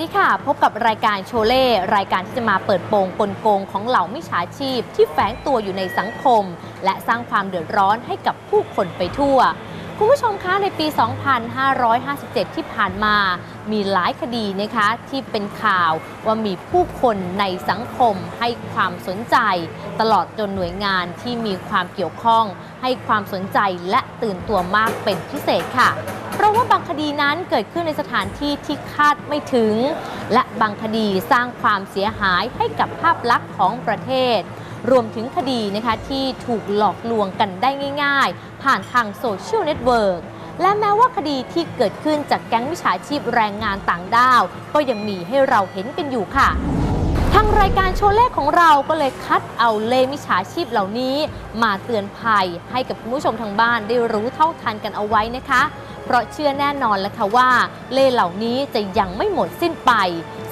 สวัสดีค่ะ พบกับรายการโชเล่รายการที่จะมาเปิดโปงกลโกงของเหล่ามิจฉาชีพ ที่แฝงตัวอยู่ในสังคม และสร้างความเดือดร้อนให้กับผู้คนไปทั่ว คุณผู้ชมคะในปี 2557 ที่ผ่านมา มีหลายคดีนะคะที่เป็นข่าวว่ามีผู้คนในสังคมให้ความสนใจ ตลอดจนหน่วยงานที่มีความเกี่ยวข้อง ให้ความสนใจและตื่นตัวมากเป็นพิเศษค่ะ เพราะว่าบางคดีนั้นเกิดขึ้นในสถานที่ที่คาดไม่ถึง และบางคดีสร้างความเสียหายให้กับภาพลักษณ์ของประเทศ รวมถึงคดีนะคะที่ถูกหลอกลวงกันได้ง่าย ๆ ผ่านทางโซเชียลเน็ตเวิร์กและแม้ว่าคดีที่เกิดขึ้นจากแก๊งวิชาชีพแรงงานต่างด้าว ก็ยังมีให้เราเห็นกันอยู่ค่ะ ทางรายการโชว์เลขของเราก็เลยคัดเอาเลมิจฉาชีพเหล่านี้ มาเตือนภัยให้กับคุณผู้ชมทางบ้านได้รู้เท่าทันกันเอาไว้นะคะ เพราะเชื่อแน่นอนแล้วค่ะว่า เล่เหล่านี้จะยังไม่หมดสิ้นไป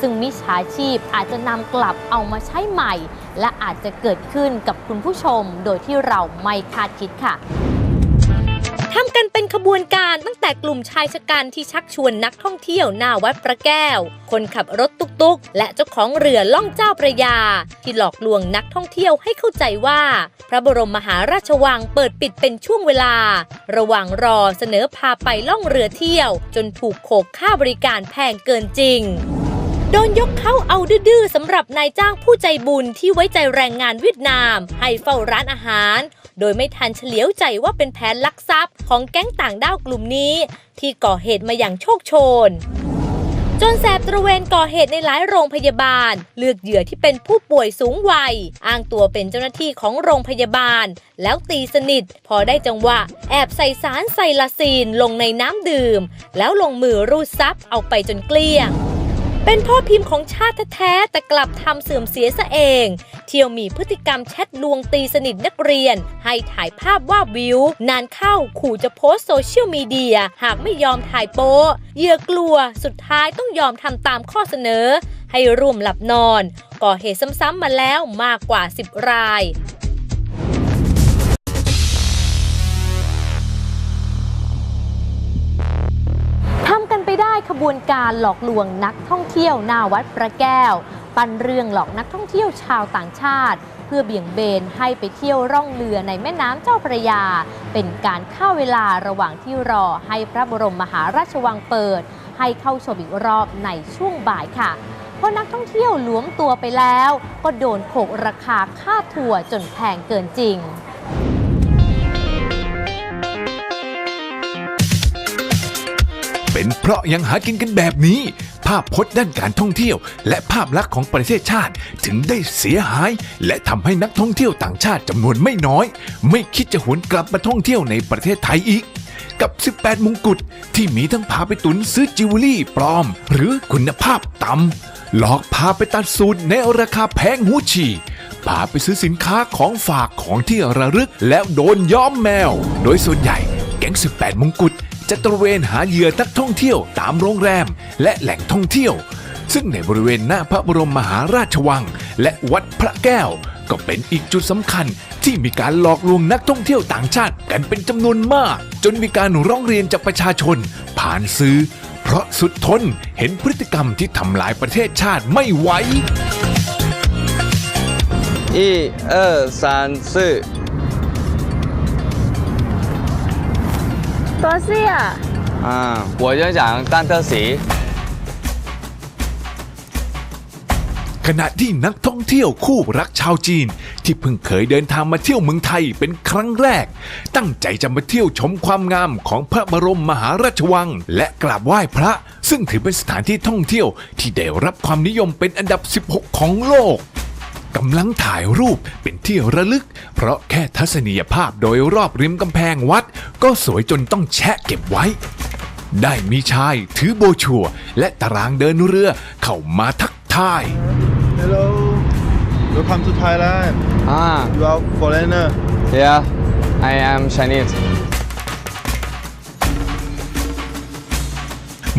ซึ่งมิจฉาชีพอาจจะนำกลับเอามาใช้ใหม่ และอาจจะเกิดขึ้นกับคุณผู้ชมโดยที่เราไม่คาดคิดค่ะ ทำกันเป็นขบวนการตั้งแต่กลุ่มชายชะกันที่ชักชวนนักท่องเที่ยวหน้าวัดพระแก้ว คนขับรถตุกๆ และเจ้าของเรือล่องเจ้าประยา ที่หลอกลวงนักท่องเที่ยวให้เข้าใจว่า พระบรมมหาราชวังเปิดปิดเป็นช่วงเวลา ระหว่างรอเสนอพาไปล่องเรือเที่ยว จนถูกโขกค่าบริการแพงเกินจริงโดนยกเข้าเอาดื้อๆสำหรับนายจ้างผู้ใจบุญที่ไว้ใจแรงงานเวียดนาม ให้เฝ้าร้านอาหาร โดยไม่ทันเฉลียวใจว่าเป็นแผนลักทรัพย์ของแก๊งต่างด้าวกลุ่มนี้ ที่ก่อเหตุมาอย่างโชคโชนจนแสบตระเวนก่อเหตุในหลายโรงพยาบาล เลือกเหยื่อที่เป็นผู้ป่วยสูงวัย อ้างตัวเป็นเจ้าหน้าที่ของโรงพยาบาล แล้วตีสนิท พอได้จังหวะ แอบใส่สารไซลาซีนลงในน้ำดื่ม แล้วลงมือรูดซับเอาไปจนเกลี้ยง เป็นพ่อพิมพ์ของชาติแท้ๆแต่กลับทำเสื่อมเสียซะเอง เที่ยวมีพฤติกรรมแชทลวงตีสนิทนักเรียน ให้ถ่ายภาพว่าวิว นานเข้าขู่จะโพสโซเชียลมีเดีย หากไม่ยอมถ่ายโป๊เหยื่อกลัวสุดท้ายต้องยอมทำตามข้อเสนอ ให้ร่วมหลับนอน ก่อเหตุซ้ำๆมาแล้วมากกว่า 10 ราย บวนการหลอกลวงนักท่องเที่ยวหน้าวัดพระแก้ว ปันเรื่องหลอกนักท่องเที่ยวชาวต่างชาติ เพื่อเบี่ยงเบนให้ไปเที่ยวร่องเรือในแม่น้ำเจ้าพระยา เป็นการฆ่าเวลาระหว่างที่รอให้พระบรมมหาราชวังเปิด ให้เข้าชมอีกรอบในช่วงบ่ายค่ะเพราะนักท่องเที่ยวหลวมตัวไปแล้ว ก็โดนโขกราคาค่าทัวร์จนแพงเกินจริง เป็นเพราะยังหากินกันแบบนี้ ภาพพจน์ด้านการท่องเที่ยว และภาพลักษณ์ของประเทศชาติถึงได้เสียหาย และทำให้นักท่องเที่ยวต่างชาติจำนวนไม่น้อย ไม่คิดจะหวนกลับมาท่องเที่ยวในประเทศไทยอีก กับ 18 มงกุฎที่มีทั้งพาไปตุนซื้อจิวเวลรี่ปลอม หรือคุณภาพต่ำหลอกพาไปตัดสูตรในราคาแพงหูฉี่พาไปซื้อสินค้าของฝากของที่ระลึกแล้วโดนย้อมแมว โดยส่วนใหญ่แก๊ง 18 มงกุฎ จะตระเวนหาเหยื่อนักท่องเที่ยวตามโรงแรม และแหล่งท่องเที่ยว ซึ่งในบริเวณหน้าพระบรมมหาราชวัง และวัดพระแก้ว ก็เป็นอีกจุดสำคัญ ที่มีการหลอกลวงนักท่องเที่ยวต่างชาติกันเป็นจำนวนมาก จนมีการร้องเรียนจากประชาชน ผ่านซื้อ เพราะสุดทนเห็นพฤติกรรมที่ทำลายประเทศชาติไม่ไหว 一二三四， 多少啊？啊，我就讲蛋特喜。 ขณะที่นักท่องเที่ยวคู่รักชาวจีน ที่เพิ่งเคยเดินทางมาเที่ยวเมืองไทยเป็นครั้งแรก ตั้งใจจะมาเที่ยวชมความงามของพระบรมมหาราชวัง และกราบไหว้พระ ซึ่งถือเป็นสถานที่ท่องเที่ยวที่ได้รับความนิยมเป็นอันดับ 16 ของโลก กำลังถ่ายรูปเป็นที่ระลึก เพราะแค่ทัศนียภาพโดยรอบริมกำแพงวัด ก็สวยจนต้องแชะเก็บไว้ ได้มีชายถือโบรชัวร์และตารางเดินเรือเข้ามาทักทาย Hello, welcome to Thailand. Ah, You are foreigner. yeah, I am Chinese.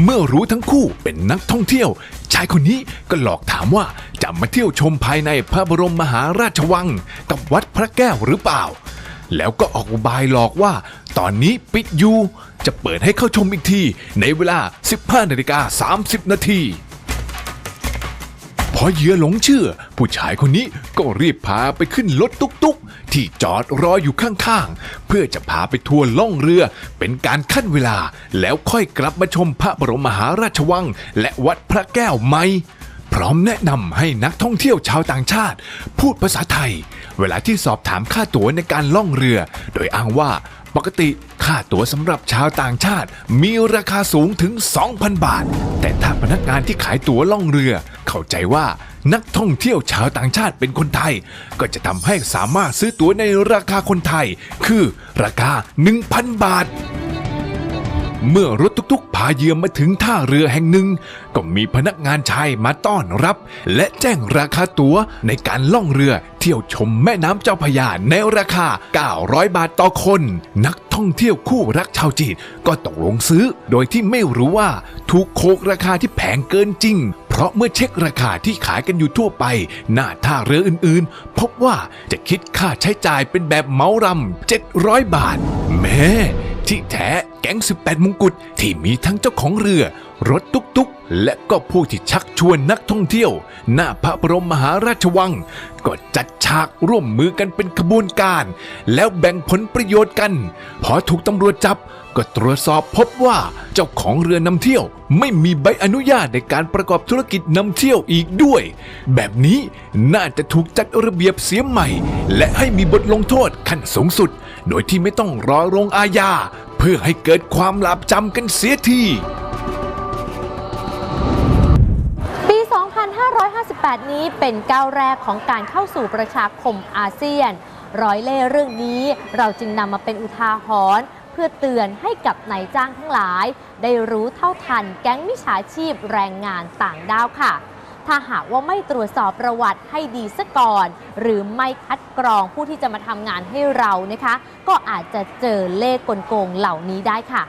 เมื่อรู้ทั้งคู่เป็นนักท่องเที่ยว ชายคนนี้ก็หลอกถามว่า จะมาเที่ยวชมภายในพระบรมมหาราชวัง กับวัดพระแก้วหรือเปล่า แล้วก็ออกอุบายหลอกว่า ตอนนี้ปิดอยู่จะเปิดให้เข้าชมอีกที ในเวลา 15นาฬิกา30 นาทีพอเหยื่อหลงเชื่อ ผู้ชายคนนี้ก็รีบพาไปขึ้นรถตุ๊กๆ ที่จอดรออยู่ข้างๆ เพื่อจะพาไปทัวร์ล่องเรือเป็นการขั้นเวลา แล้วค่อยกลับมาชมพระบรมมหาราชวัง และวัดพระแก้วไหม่ พร้อมแนะนำให้นักท่องเที่ยวชาวต่างชาติ พูดภาษาไทย เวลาที่สอบถามค่าตั๋วในการล่องเรือ โดยอ้างว่าปกติค่าตั๋วสำหรับชาวต่างชาติ มีราคาสูงถึง 2,000 บาท แต่ถ้าพนักงานที่ขายตั๋วล่องเรือ เข้าใจว่านักท่องเที่ยวชาวต่างชาติเป็นคนไทย ก็จะทำให้สามารถซื้อตั๋วในราคาคนไทย คือราคา 1,000 บาท เมื่อรถตุกๆ พาเยื่อมาถึงท่าเรือแห่งหนึ่ง ก็มีพนักงานชายมาต้อนรับ และแจ้งราคาตั๋วในการล่องเรือเที่ยวชมแม่น้ำเจ้าพยาในราคา 900 บาทต่อคน นักท่องเที่ยวคู่รักชาวจีนก็ตกลงซื้อ โดยที่ไม่รู้ว่าถูกโคกราคาที่แพงเกินจริง เพราะเมื่อเช็คราคาที่ขายกันอยู่ทั่วไป หน้าท่าเรืออื่นๆ พบว่าจะคิดค่าใช้จ่ายเป็นแบบเหมารำ700 บาท แม้ที่แท้แก๊ง 18 มงกุฎที่มีทั้งเจ้าของเรือ รถตุกๆและก็ผู้ที่ชักชวนนักท่องเที่ยว หน้าพระบรมมหาราชวัง ก็จัดฉากร่วมมือกันเป็นขบวนการ แล้วแบ่งผลประโยชน์กัน พอถูกตำรวจจับก็ตรวจสอบพบว่าเจ้าของเรือนำเที่ยว ไม่มีใบอนุญาตในการประกอบธุรกิจนำเที่ยวอีกด้วย แบบนี้น่าจะถูกจัดระเบียบเสียใหม่ และให้มีบทลงโทษขั้นสูงสุด โดยที่ไม่ต้องรอลงอาญาเพื่อให้เกิดความหลาบจำกันเสียทีปี 2558 นี้เป็นก้าวแรกของการเข้าสู่ประชาคมอาเซียน ร้อยเล่เรื่องนี้เราจึงนำมาเป็นอุทาหรณ์เพื่อเตือนให้กับนายจ้างทั้งหลาย ได้รู้เท่าทันแก๊งมิจฉาชีพแรงงานต่างด้าวค่ะ ถ้าหากว่าไม่ตรวจสอบประวัติให้ดีซะก่อน หรือไม่คัดกรองผู้ที่จะมาทำงานให้เรานะคะ ก็อาจจะเจอเลขกลโกงเหล่านี้ได้ค่ะ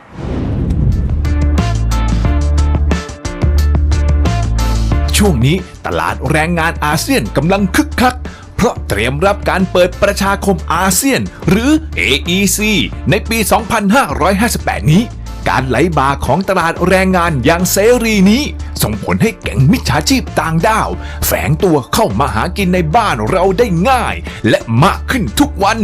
ช่วงนี้ตลาดแรงงานอาเซียนกำลังคึกคัก เพราะเตรียมรับการเปิดประชาคมอาเซียน หรือ AEC ในปี 2558 นี้ การไหลบ่าของตลาดแรงงานอย่างเสรีนี้ ส่งผลให้แก๊งมิจฉาชีพต่างด้าว แฝงตัวเข้ามาหากินในบ้านเราได้ง่าย และมากขึ้นทุกวัน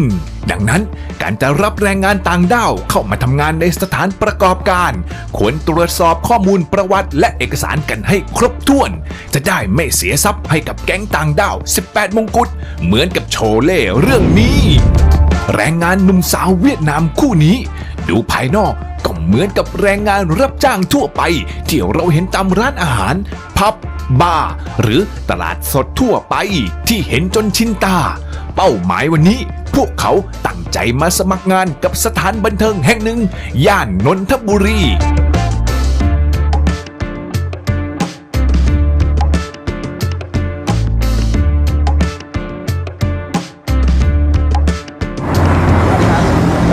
ดังนั้นการจะรับแรงงานต่างด้าวเข้ามาทำงานในสถานประกอบการ ควรตรวจสอบข้อมูลประวัติและเอกสารกันให้ครบถ้วน จะได้ไม่เสียทรัพย์ให้กับแก๊งต่างด้าว 18 มงกุฎเหมือนกับโชเล่เรื่องนี้ แรงงานหนุ่มสาวเวียดนามคู่นี้ ดูภายนอกก็เหมือนกับแรงงานรับจ้างทั่วไป ที่เราเห็นตามร้านอาหาร พับ บาร์หรือตลาดสดทั่วไปที่เห็นจนชินตา เป้าหมายวันนี้ พวกเขาตั้งใจมาสมัครงานกับสถานบันเทิงแห่งหนึ่ง ย่านนนทบุรี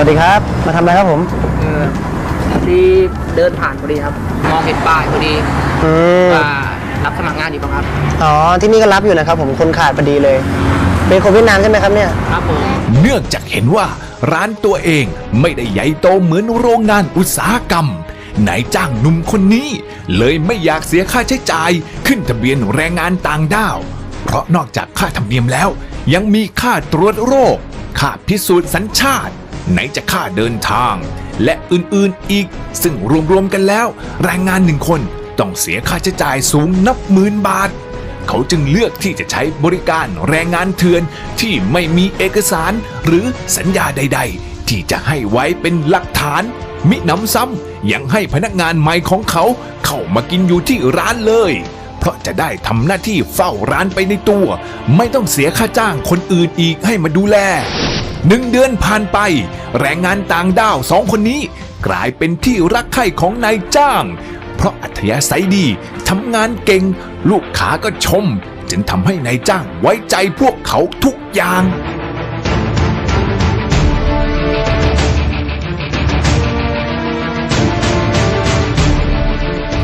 วัสดีครับ มาทำอะไรครับผมเออพอดีเดินผ่านพอดีครับ มองเห็นป้ายพอดีอืมว่ารับสมัครงานอยู่ปะครับ อ๋อ ที่นี่ก็รับอยู่นะครับผม คนขาดพอดีเลย เป็นคนเวียดนามใช่ไหมครับเนี่ย ครับผม เนื่องจากเห็นว่าร้านตัวเองไม่ได้ใหญ่โตเหมือนโรงงานอุตสาหกรรมนายจ้างหนุ่มคนนี้ เลยไม่อยากเสียค่าใช้จ่าย ขึ้นทะเบียนแรงงานต่างด้าว เพราะนอกจากค่าธรรมเนียมแล้ว ยังมีค่าตรวจโรค ค่าพิสูจน์สัญชาติ ไหนจะค่าเดินทาง และอื่นๆอีก ซึ่งรวมๆกันแล้ว แรงงานหนึ่งคนต้องเสียค่าใช้จ่ายสูงนับหมื่นบาท เขาจึงเลือกที่จะใช้บริการแรงงานเถื่อนที่ไม่มีเอกสารหรือสัญญาใด ๆ ที่จะให้ไว้เป็นหลักฐาน มิหนำซ้ำยังให้พนักงานใหม่ของเขาเข้ามากินอยู่ที่ร้านเลย เพราะจะได้ทำหน้าที่เฝ้าร้านไปในตัว ไม่ต้องเสียค่าจ้างคนอื่นอีกให้มาดูแล หนึ่งเดือนผ่านไป แรงงานต่างด้าวสองคนนี้ กลายเป็นที่รักใคร่ของนายจ้าง เพราะอัธยาศัยดีทำงานเก่ง ลูกค้าก็ชม จึงทำให้นายจ้างไว้ใจพวกเขาทุกอย่าง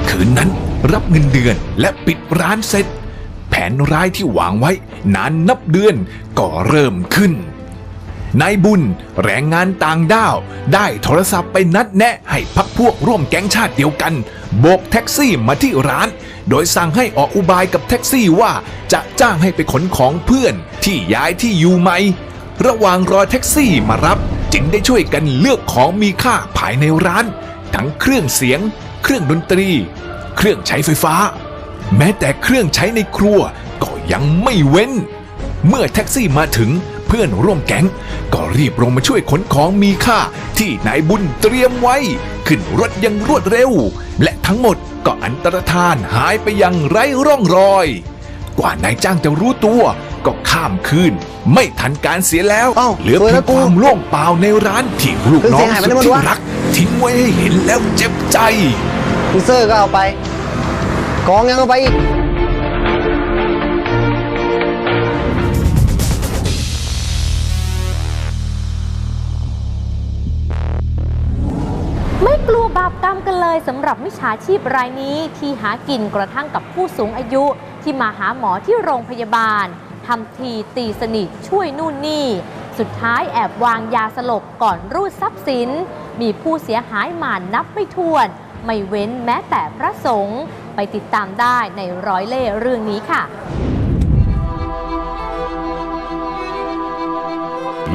คืนนั้นรับเงินเดือนและปิดร้านเสร็จ แผนร้ายที่วางไว้นานนับเดือนก็เริ่มขึ้น นายบุญ แรงงานต่างด้าว ได้โทรศัพท์ไปนัดแนะให้พักพวกร่วมแก๊งชาติเดียวกันโบกแท็กซี่มาที่ร้าน โดยสั่งให้ออกอุบายกับแท็กซี่ว่าจะจ้างให้ไปขนของเพื่อนที่ย้ายที่อยู่ใหม่ระหว่างรอแท็กซี่มารับ จึงได้ช่วยกันเลือกของมีค่าภายในร้าน ทั้งเครื่องเสียง เครื่องดนตรี เครื่องใช้ไฟฟ้า แม้แต่เครื่องใช้ในครัวก็ยังไม่เว้น เมื่อแท็กซี่มาถึง เพื่อนร่วมแก๊ง ก็รีบลงมาช่วยขนของมีค่า ที่นายบุญเตรียมไว้ ขึ้นรถอยังรวดเร็ว และทั้งหมดก็อันตรธานหายไปอยังไร้ร่องรอย กว่านายจ้างจะรู้ตัว ก็ข้ามคืน ไม่ทันการเสียแล้วเอ้าเหลือสวยเพีแล้ยวงกู ความโล่งเปล่าในร้านที่ลูกน้องเสียหายไปสุดแล้วมั้งที่วะรัก ทิ้งไว้ให้เห็นแล้วเจ็บใจมิเซอร์ก็เอาไป กองยังเอาไปอีก เลยสำหรับมิจฉาชีพรายนี้ที่หากินกระทั่งกับผู้สูงอายุที่มาหาหมอที่โรงพยาบาลทำทีตีสนิทช่วยนู่นนี่ สุดท้ายแอบวางยาสลบก่อนรูดทรัพย์สิน มีผู้เสียหายหมานนับไม่ถ้วน ไม่เว้นแม้แต่พระสงฆ์ไปติดตามได้ในร้อยเล่เรื่องนี้ค่ะ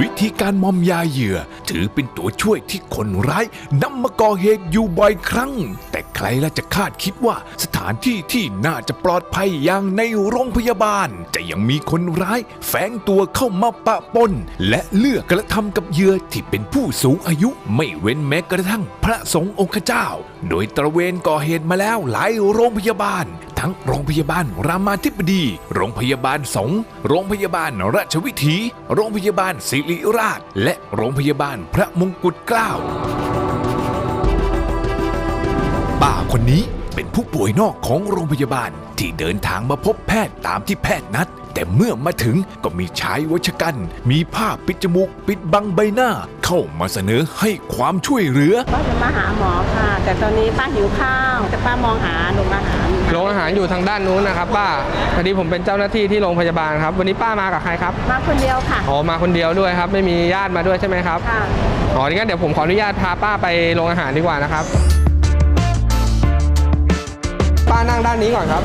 วิธีการมอมยาเหยื่อ ถือเป็นตัวช่วยที่คนร้ายนำมาก่อเหตุอยู่บ่อยครั้ง แต่ใครละจะคาดคิดว่าสถานที่ที่น่าจะปลอดภัยอย่างในโรงพยาบาล จะยังมีคนร้ายแฝงตัวเข้ามาปะปน และเลือกกระทำกับเหยื่อที่เป็นผู้สูงอายุไม่เว้นแม้กระทั่งพระสงฆ์องค์เจ้า โดยตระเวนก่อเหตุมาแล้วหลายโรงพยาบาล ทั้งโรงพยาบาลรามาธิบดี โรงพยาบาลสงฆ์โรงพยาบาลราชวิถี โรงพยาบาลศิริราช และโรงพยาบาลพระมงกุฎเกล้าป้าคนนี้เป็นผู้ป่วยนอกของโรงพยาบาลที่เดินทางมาพบแพทย์ตามที่แพทย์นัด แต่เมื่อมาถึงก็มีชายวัชกันมีผ้าปิดจมูกปิดบังใบหน้า เข้ามาเสนอให้ความช่วยเหลือป้าจะมาหาหมอค่ะ แต่ตอนนี้ป้าหิวข้าว แต่ป้ามองหาโรงอาหา โรงอาหารอยู่ทางด้านนู้นนะครับป้าพอดีผมเป็นเจ้าหน้าที่ที่โรงพยาบาลครับ วันนี้ป้ามากับใครครับ มาคนเดียวค่ะ อ๋อมาคนเดียวด้วยครับ ไม่มีญาติมาด้วยใช่ไหมครับ ค่ะ อ๋องั้นเดี๋ยวผมขออนุญาตพาป้าไปโรงอาหารดีกว่านะครับ ป้านั่งด้านนี้ก่อนครับ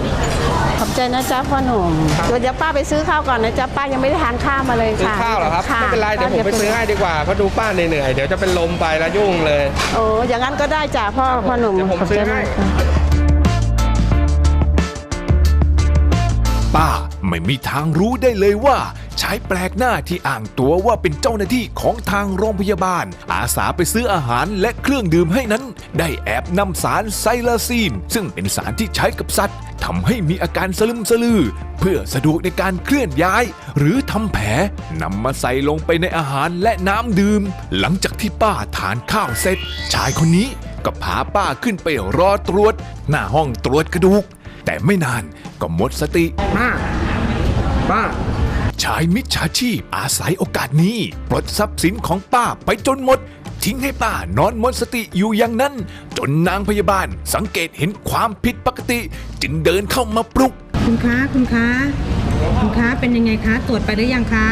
ขอบใจนะจ๊ะพ่อหนุ่มครับ เดี๋ยวป้าไปซื้อข้าวก่อนนะจ๊ะป้ายังไม่ได้ทานข้าวมาเลยซื้อค่ะข้าวเหรอครับะไม่เป็นไรเดี๋ยวผมไปซื้อให้ดีกว่าเพราะดูป้าเหนื่อยๆเดี๋ยวจะเป็นลมไปแล้วยุ่งเลย โอ้อย่างนั้นก็ได้จ้ะพ่อพ่อหนุ่มเดี๋ยวผมขอบซื้ใจอให้มากค่ะ ป้า ไม่มีทางรู้ได้เลยว่า ชายแปลกหน้าที่อ้างตัวว่าเป็นเจ้าหน้าที่ของทางโรงพยาบาล อาสาไปซื้ออาหารและเครื่องดื่มให้นั้น ได้แอบนำสารไซลาซีน ซึ่งเป็นสารที่ใช้กับสัตว์ทำให้มีอาการสลึมสลือ เพื่อสะดวกในการเคลื่อนย้าย หรือทำแผลนำมาใส่ลงไปในอาหารและน้ำดื่ม หลังจากที่ป้าทานข้าวเสร็จ ชายคนนี้ก็พาป้าขึ้นไปรอตรวจ หน้าห้องตรวจกระดูก แต่ไม่นานก็หมดสติป้าป้า ชายมิจฉาชีพอาศัยโอกาสนี้ปลดทรัพย์สินของป้าไปจนหมด ทิ้งให้ป้านอนหมดสติอยู่อย่างนั้น จนนางพยาบาลสังเกตเห็นความผิดปกติ จึงเดินเข้ามาปลุก คุณคะคุณคะคุณคะเป็นยังไงคะ ตรวจไปหรือยังคะ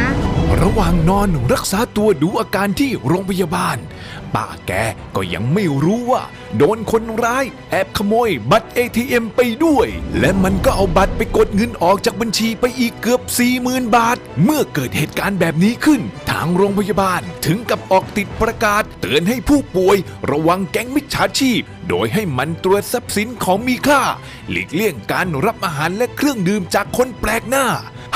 ระหว่างนอนรักษาตัวดูอาการที่โรงพยาบาลป้าแกก็ยังไม่รู้ว่า โดนคนร้าย แอบขโมยบัตร ATM ไปด้วย และมันก็เอาบัตรไปกดเงินออกจากบัญชีไปอีกเกือบ 40,000 บาท เมื่อเกิดเหตุการณ์แบบนี้ขึ้น ทางโรงพยาบาลถึงกับออกติดประกาศ เตือนให้ผู้ป่วย ระวังแก๊งมิจฉาชีพ โดยให้มันตรวจทรัพย์สินของมีค่า หลีกเลี่ยงการรับอาหารและเครื่องดื่มจากคนแปลกหน้า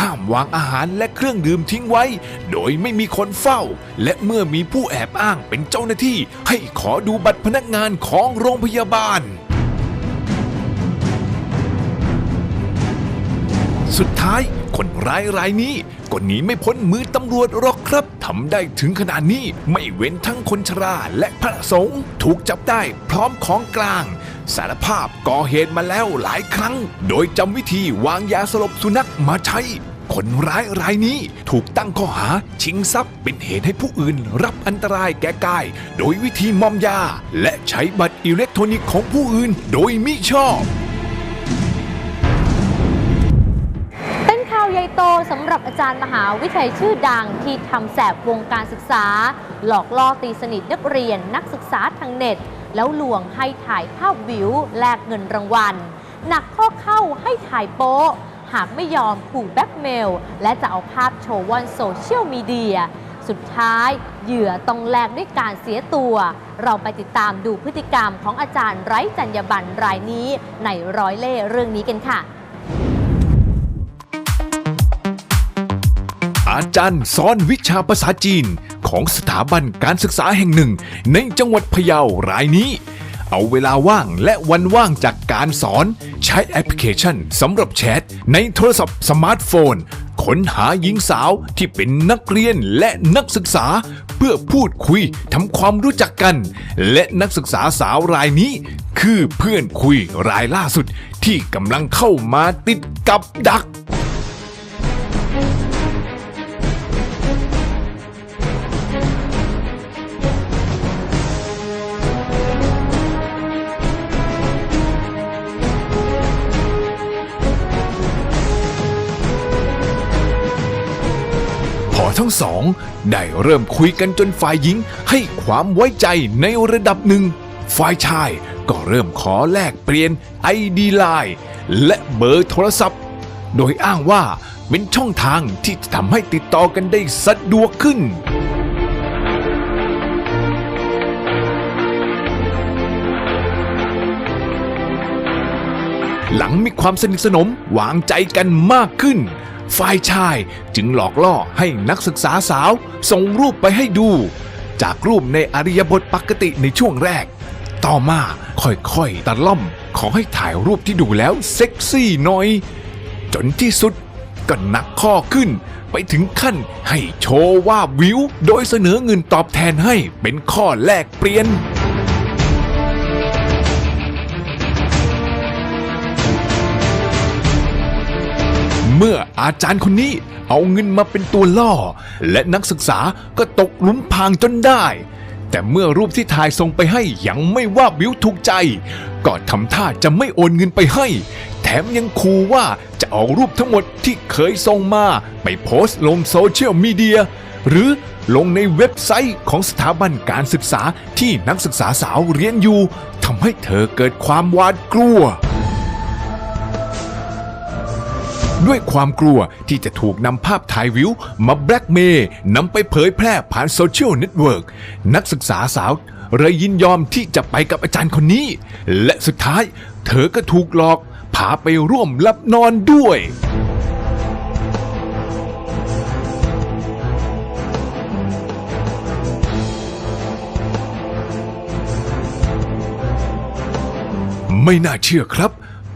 ห้ามวางอาหารและเครื่องดื่มทิ้งไว้ โดยไม่มีคนเฝ้า และเมื่อมีผู้แอบอ้างเป็นเจ้าหน้าที่ ให้ขอดูบัตรพนักงานของโรงพยาบาล สุดท้ายคนร้ายรายนี้ก็หนีไม่พ้นมือตำรวจหรอกครับทำได้ถึงขนาดนี้ไม่เว้นทั้งคนชราและพระสงฆ์ถูกจับได้พร้อมของกลาง สารภาพก่อเหตุมาแล้วหลายครั้ง โดยจำวิธีวางยาสลบสุนัขมาใช้ คนร้ายรายนี้ถูกตั้งข้อหาชิงทรัพย์เป็นเหตุให้ผู้อื่นรับอันตรายแก่กาย โดยวิธีมอมยา และใช้บัตรอิเล็กทรอนิกส์ของผู้อื่นโดยมิชอบ เป็นข่าวใหญ่โตสำหรับอาจารย์มหาวิทยาลัยชื่อดังที่ทำแสบวงการศึกษา หลอกล่อตีสนิทนักเรียนนักศึกษาทางเน็ต แล้วลวงให้ถ่ายภาพวิวแลกเงินรางวัลหนักข้อเข้าให้ถ่ายโป๊ะ หากไม่ยอมขู่แบ็กเมล และจะเอาภาพโชว์วันโซเชียลมีเดีย สุดท้ายเหยื่อต้องแลกด้วยการเสียตัว เราไปติดตามดูพฤติกรรมของอาจารย์ไร้จรรยาบรรณรายนี้ในร้อยเล่เรื่องนี้กันค่ะ อาจารย์สอนวิชาภาษาจีนของสถาบันการศึกษาแห่งหนึ่ง ในจังหวัดพะเยารายนี้ เอาเวลาว่างและวันว่างจากการสอน ใช้แอปพลิเคชันสำหรับแชทในโทรศัพท์สมาร์ทโฟน ค้นหาหญิงสาวที่เป็นนักเรียนและนักศึกษา เพื่อพูดคุยทำความรู้จักกัน และนักศึกษาสาวรายนี้ คือเพื่อนคุยรายล่าสุดที่กำลังเข้ามาติดกับดัก ทั้งสอง ได้เริ่มคุยกันจนฝ่ายหญิงให้ความไว้ใจในระดับหนึ่ง ฝ่ายชายก็เริ่มขอแลกเปลี่ยน ID ไลน์และเบอร์โทรศัพท์ โดยอ้างว่าเป็นช่องทางที่จะทำให้ติดต่อกันได้สะดวกขึ้นหลังมีความสนิทสนมวางใจกันมากขึ้น ฝ่ายชายจึงหลอกล่อให้นักศึกษาสาวส่งรูปไปให้ดู จากรูปในอริยบทปกติในช่วงแรก ต่อมาค่อยๆตัดล่อมขอให้ถ่ายรูปที่ดูแล้วเซ็กซี่หน่อย จนที่สุดก็หนักข้อขึ้นไปถึงขั้นให้โชว์ว่าวิว โดยเสนอเงินตอบแทนให้เป็นข้อแลกเปลี่ยน เมื่ออาจารย์คนนี้เอาเงินมาเป็นตัวล่อ และนักศึกษาก็ตกหลุมพรางจนได้ แต่เมื่อรูปที่ถ่ายส่งไปให้ยังไม่ว่าวิวถูกใจ ก็ทำท่าจะไม่โอนเงินไปให้ แถมยังคูว่าจะเอารูปทั้งหมดที่เคยส่งมาไปโพสต์ลงโซเชียลมีเดียหรือลงในเว็บไซต์ของสถาบันการศึกษาที่นักศึกษาสาวเรียนอยู่ทำให้เธอเกิดความหวาดกลัว ด้วยความกลัวที่จะถูกนำภาพถ่ายวิว มาแบล็กเมย์นำไปเผยแพร่ผ่านโซเชียลเน็ตเวิร์กนักศึกษาสาวเลยยินยอมที่จะไปกับอาจารย์คนนี้ และสุดท้ายเธอก็ถูกหลอกพาไปร่วมหลับนอนด้วยไม่น่าเชื่อครับ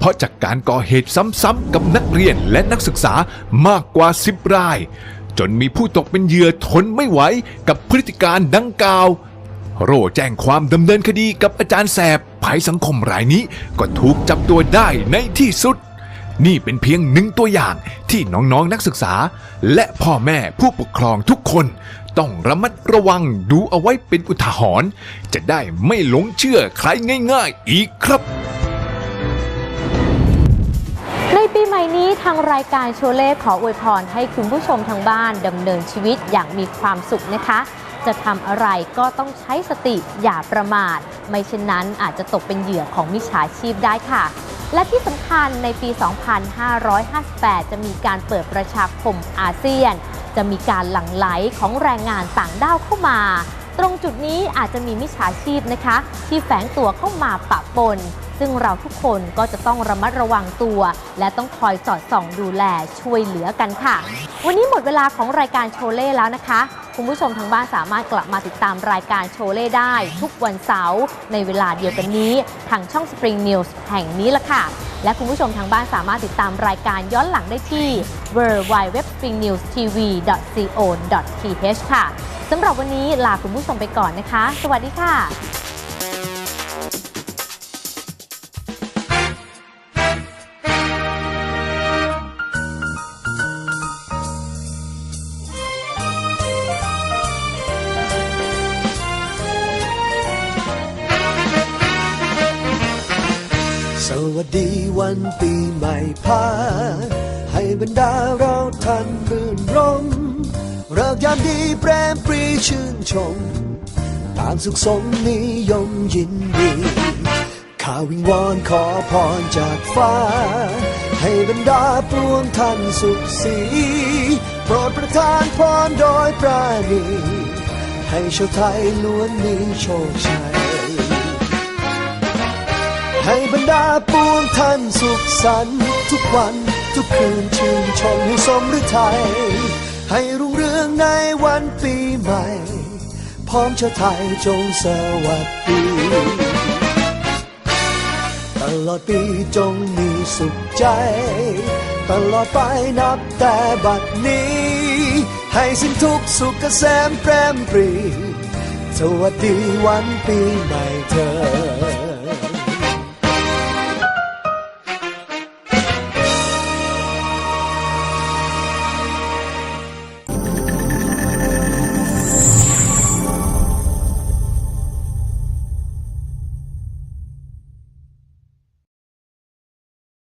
ราะจากการก่อเหตุซ้ำๆกับนักเรียนและนักศึกษามากกว่า10ราย จนมีผู้ตกเป็นเหยื่อทนไม่ไหวกับพฤติการดังกล่าว โร่แจ้งความดำเนินคดีกับอาจารย์แสบภัยสังคมรายนี้ก็ถูกจับตัวได้ในที่สุด นี่เป็นเพียงหนึ่งตัวอย่างที่น้องๆนนักศึกษา และพ่อแม่ผู้ปกครองทุกคนต้องระมัดระวังดูเอาไว้เป็นอุทาหรณ์จะได้ไม่หลงเชื่อใครง่าย ๆ อีกครับ ทางรายการโชเล่ขออวยพรให้คุณผู้ชมทางบ้านดำเนินชีวิตอย่างมีความสุขนะคะ จะทำอะไรก็ต้องใช้สติอย่าประมาท ไม่เช่นนั้นอาจจะตกเป็นเหยื่อของมิจฉาชีพได้ค่ะ และที่สำคัญในปี 2558 จะมีการเปิดประชาคมอาเซียน จะมีการหลั่งไหลของแรงงานต่างด้าวเข้ามาตรงจุดนี้อาจจะมีมิจฉาชีพนะคะ ที่แฝงตัวเข้ามาปะปน ซึ่งเราทุกคนก็จะต้องระมัดระวังตัว และต้องคอยสอดส่องดูแลช่วยเหลือกันค่ะ วันนี้หมดเวลาของรายการโชเล่แล้วนะคะ คุณผู้ชมทางบ้านสามารถกลับมาติดตามรายการโชเล่ได้ ทุกวันเสาร์ในเวลาเดียวกันนี้ ทางช่อง Spring News แห่งนี้ละค่ะ และคุณผู้ชมทางบ้านสามารถติดตามรายการย้อนหลังได้ที่ w w w s p r i n g n e w s t v c o th ค่ะสำหรับวันนี้ลาคุณผู้ชมไปก่อนนะคะ สวัสดีค่ะ สวัสดีวันปีใหม่พาให้บรรดาเราท่านรื่นรมเริกยามดีแปรมปรีชื่นชม ตางสุขสมนิยมยินดี ข้าวิงวอนขอพรจากฟ้า ให้บรรดาปวงท่านสุขสี โปรดประทานพรโดยปราณี ให้ชาวไทยล้วนมีโชคชัย ให้บรรดาปวงท่านสุขสันต์ทุกวันทุกคืนชื่นชมให้สมฤทัยให้รุ่งเรืองในวันปีใหม่ พร้อมชาไทยจงสวัสดี ตลอดปีจงมีสุขใจ ตลอดไปนับแต่บัดนี้ ให้สิ้นทุกสุขเกษมแปรมปรี สวัสดีวันปีใหม่เธอ